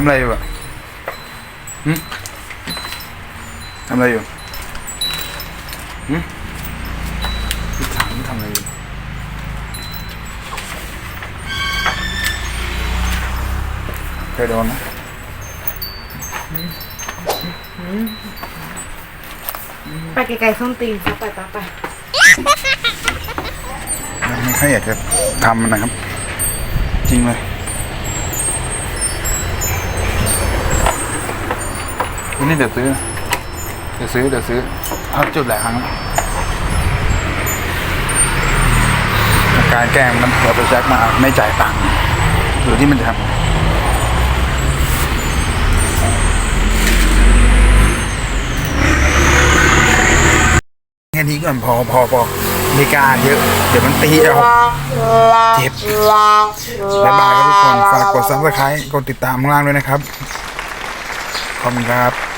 ทำอะไรอยู่อะหึทำอะไรอยู่หึพี่ถามทำอะไรอยู่ เคยโดนไหมไปไกลๆส้นตีนซะไปไปไปไม่ค่อยอยากจะทำนะครับ จริงเลย นี่เดี๋ยวซื้อ เดี๋ยวซื้อ เดี๋ยวซื้อเอาจุดหลายครั้งการแกล้งมันเราไปแจ็คมาไม่จ่ายตังค์หรือที่มันจะทำแค่นี้ก่อนพอพอพอไม่กล้าเยอะ เดี๋ยวมันตีเอาเจ็บบ๊ายบายครับทุกคน ฝากกดซับสไครต์กดติดตามข้างล่างด้วยนะครับ ขอบคุณครับ